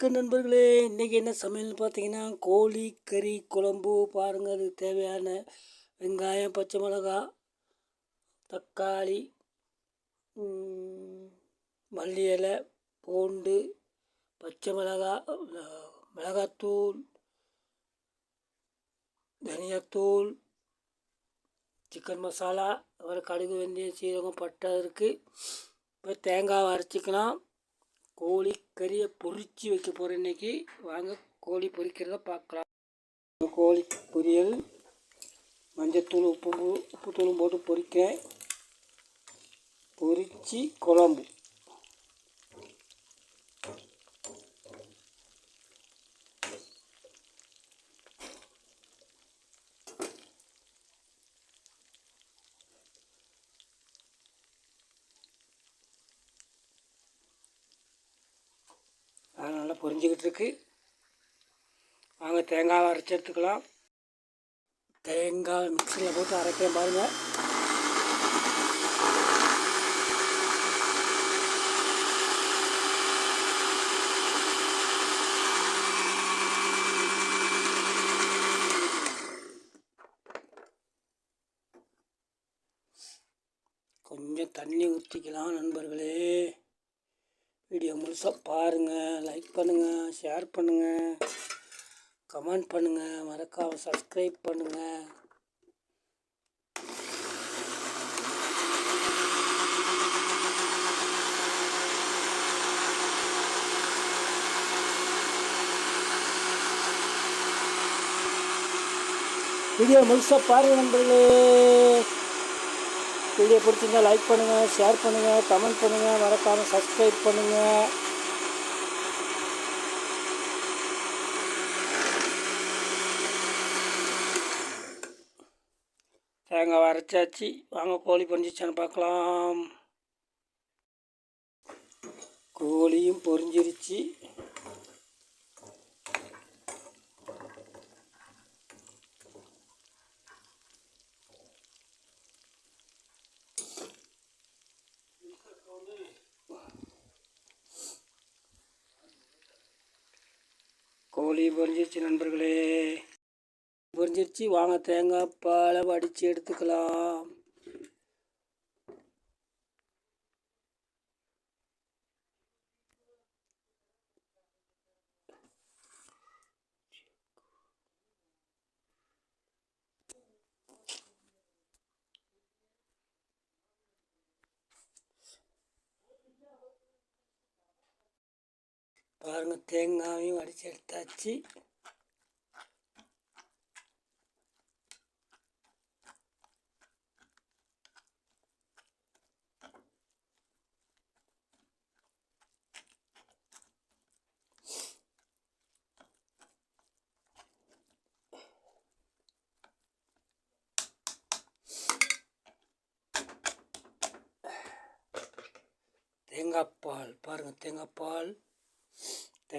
வணக்கம் நண்பர்களே இன்றைக்கி என்ன சமையல்னு பார்த்தீங்கன்னா கோழி கறி குழம்பு. பாருங்கள் அதுக்கு தேவையான வெங்காயம் பச்சை மிளகாய் தக்காளி மல்லி இலை பூண்டு பச்சை மிளகாய் மிளகாத்தூள் தனியாத்தூள் சிக்கன் மசாலா அப்புறம் கடுகு வெந்தயம் சீரகம் பட்டை இருக்குது இப்போ தேங்காவை அரைச்சிக்கலாம். கோழி கறியை பொரிச்சு வைக்க போகிறேன் இன்றைக்கி வாங்க கோழி பொரிக்கிறத பார்க்கலாம். கோழி பொரியல் மஞ்சத்தூள் உப்பு உப்புத்தூளும் போட்டு பொரிக்கிறேன் பொரிச்சு குழம்பு அது நல்லா பொரிஞ்சுக்கிட்டு இருக்கு. வாங்க தேங்காவை அரைச்சி எடுத்துக்கலாம். தேங்காய் மிக்சியில் போட்டு அரைக்கிறேன் பாருங்கள் கொஞ்சம் தண்ணி ஊற்றிக்கலாம் நண்பர்களே. வீடியோ முழுசாக பாருங்கள் லைக் பண்ணுங்கள் ஷேர் பண்ணுங்கள் கமெண்ட் பண்ணுங்கள் மறக்காமல் சப்ஸ்கிரைப் பண்ணுங்கள் வீடியோ முழுசாக பாருங்கள் நண்பர்களே. வீடியோ பிடிச்சிருந்தால் லைக் பண்ணுங்கள் ஷேர் பண்ணுங்கள் கமெண்ட் பண்ணுங்கள் மறக்காமல் சப்ஸ்கிரைப் பண்ணுங்கள் தேங்காய் அரைச்சாச்சு வாங்க கோழி பொரிஞ்சிச்சான்னு பார்க்கலாம். கோழியும் பொரிஞ்சிருச்சு கோழி பொரிஞ்சிருச்சு நண்பர்களே. பொரிஞ்சிருச்சு. வாங்க தேங்காய் பாலை வடித்து எடுத்துக்கலாம். பாருங்க தேங்காயும் வடித்து எடுத்தாச்சு. தேங்காய் பால் பாருங்கள் தேங்காய் பால்.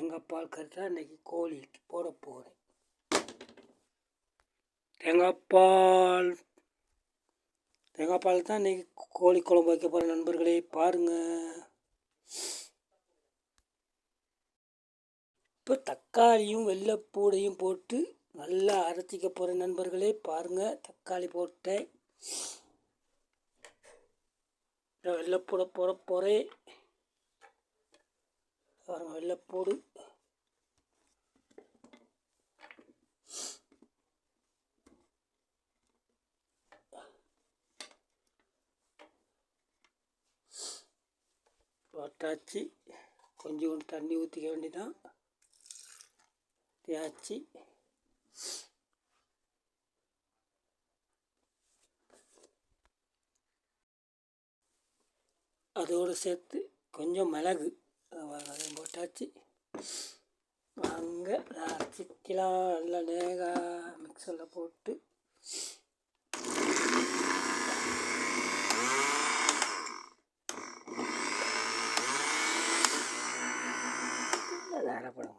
தேங்காய் பால் கறிதான் இன்னைக்கு கோழிக்கு போட போகிறேன் தேங்காய் பால் தேங்காய் பால் தான் இன்றைக்கி கோழி குழம்பு வைக்க போகிற நண்பர்களே பாருங்கள் இப்போ தக்காளியும் வெள்ளைப்பூடையும் போட்டு நல்லா அரைச்சிக்க போகிற நண்பர்களே பாருங்கள் தக்காளி போட்டேன். வெள்ளைப்பூடை போட போகிறேன் பாருங்கள் வெள்ளைப்பூடு. போட்டாச்சு. கொஞ்சம் தண்ணி ஊற்றிக்க வேண்டிதான் தேய்ச்சி அதோடு சேர்த்து கொஞ்சம் மிளகு. அதையும் போட்டாச்சு. வாங்க அரைச்சிக்கலாம் நல்லா நேகா மிக்சரில் போட்டு தரப்பட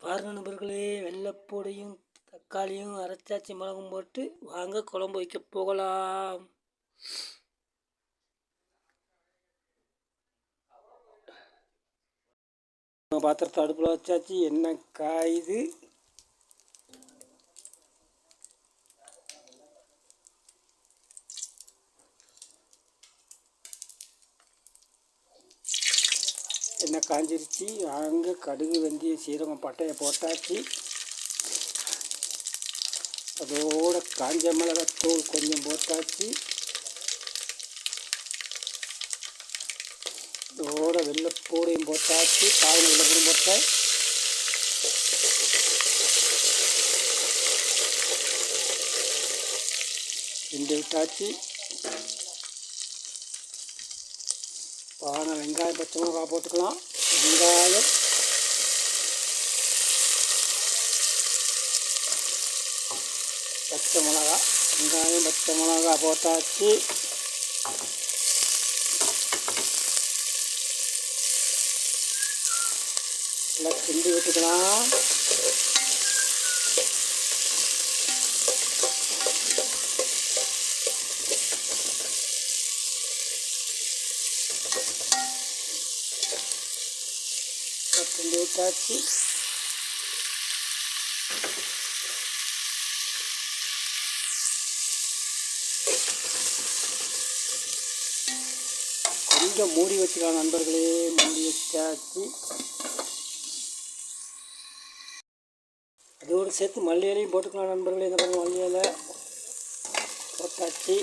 பாருங்க நண்பர்களே வெள்ளப்பூடையும் தக்காளியும் அரைச்சாச்சி மிளகும் போட்டு வாங்க குழம்பு வைக்க போகலாம். பாத்திரத்தை அடுப்பில் வச்சாச்சு. என்ன காயுது எண்ணெய் காஞ்சிருச்சு? அங்கே கடுகு வெந்தய சீரகம் பட்டையை போட்டாச்சு. அதோட காஞ்ச மிளகாத்தூள் கொஞ்சம் போட்டாச்சு. இதோட வெள்ளைப்பூடையும் போட்டாச்சு. பாவனை வெள்ளைப்பூடும் போட்டேன். ரெண்டு விட்டாச்சு. வெங்காயம் பச்சை மிளகா போட்டுக்கலாம். வெங்காயம். பச்சை மிளகா. வெங்காயம் பச்சை மிளகா போட்டாச்சு. நல்லா கிண்டி விட்டுக்கலாம். கொஞ்சம் ஊற்றாச்சு கொஞ்சம் மூடி வச்சுக்கலாம் நண்பர்களே மூடி வச்சாச்சு அதோடு சேர்த்து மல்லியலையும் போட்டுக்கலாம் நண்பர்களே இந்த பாருங்க மல்லி போட்டாச்சு.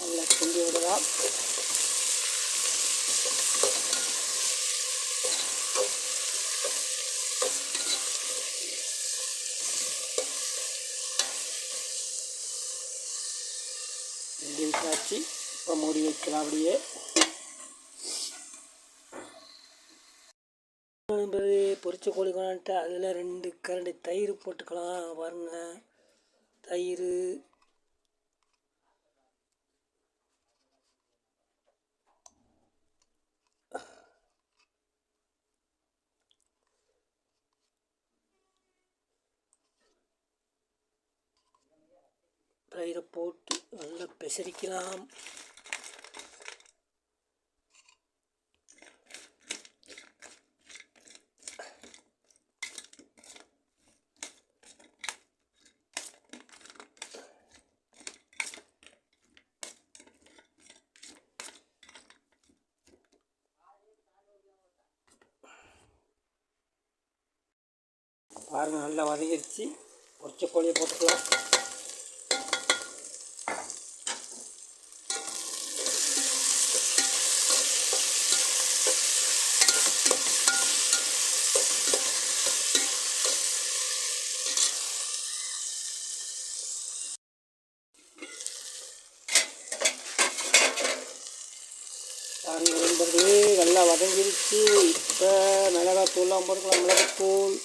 நல்லா கிண்டி விடலாம். கிண்டி விசாரிச்சு இப்போ மூடி வைக்கலாம் அப்படியே. என்பது பொரிச்ச கோழி கொண்டான்ட்டு அதில் ரெண்டு கரண்டி தயிர் போட்டுக்கலாம் பாருங்கள் தயிர் தயிரை போட்டு நல்லா பெசரிக்கலாம். பாருங்கள் நல்லா வதங்கிருச்சு. பொரிச்ச கோழியை போட்டுக்கலாம் பாருங்க நண்பர்களே நல்லா வதங்கிருச்சு இப்போ மிளகாத்தூள்லாம் போட்டுக்கலாம் மிளகாத்தூள்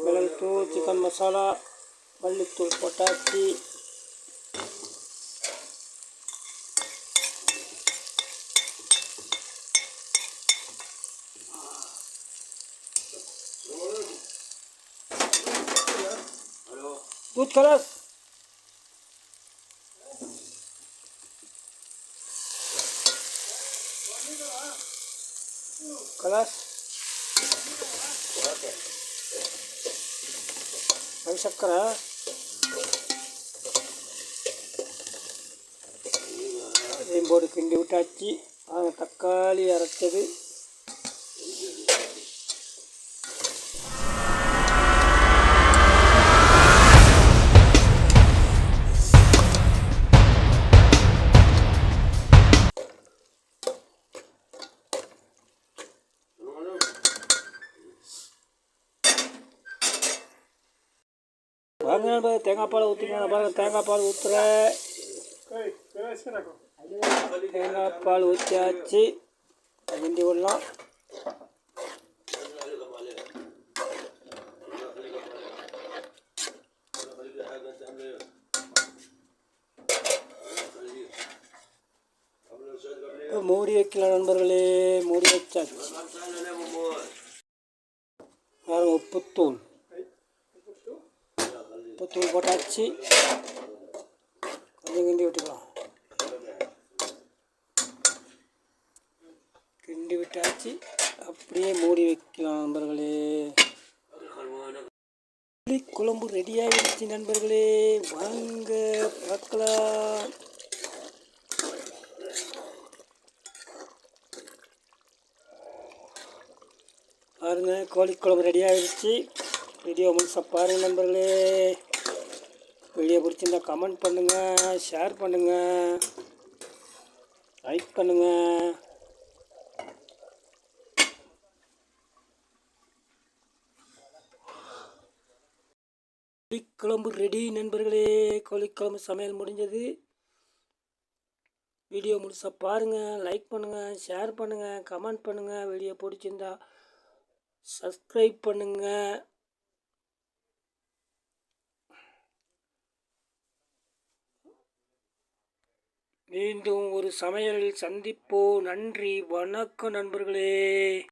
மிளகுத்தூள் சிக்கன் மசாலா மல்லித்தூள் போட்டாச்சு दूध खलास colors. Okay. சக்கரை இதையும் போட்டு கிண்டி விட்டாச்சு நாங்கள் தக்காளி அரைச்சது பாருங்க நண்பா, தேங்காய் பால் ஊற்றிக்கலாம் பாருங்கள் தேங்காய் பால் ஊற்றுறேன் தேங்காய் பால் ஊற்றியாச்சு கிண்டி விடலாம். மூடி வைக்கலாம் நண்பர்களே. மூடி வச்சாச்சு. உப்புத்தூள். உப்புத்தூள் தூள் போட்டாச்சு. கொஞ்சம் கிண்டி விட்டுக்கலாம். கிண்டி விட்டாச்சு. அப்படியே மூடி வைக்கலாம் நண்பர்களே. புளி குழம்பு ரெடியாகிடுச்சு நண்பர்களே. வாங்க பார்க்கலாம். பாருங்க கோழி குழம்பு ரெடி ஆகிடுச்சு வீடியோ முழுசாக பாருங்கள் நண்பர்களே. வீடியோ பிடிச்சிருந்தா கமெண்ட் பண்ணுங்கள் ஷேர் பண்ணுங்கள் லைக் பண்ணுங்கள் கோழிக்குழம்பு ரெடி நண்பர்களே கோழிக்குழம்பு சமையல் முடிஞ்சது. வீடியோ முழுசாக பாருங்கள் லைக் பண்ணுங்கள் ஷேர் பண்ணுங்கள் கமெண்ட் பண்ணுங்கள் வீடியோ பிடிச்சிருந்தா சப்ஸ்கிரைப் பண்ணுங்கள் மீண்டும் ஒரு சமையலில் சந்திப்போம். நன்றி. வணக்கம் நண்பர்களே.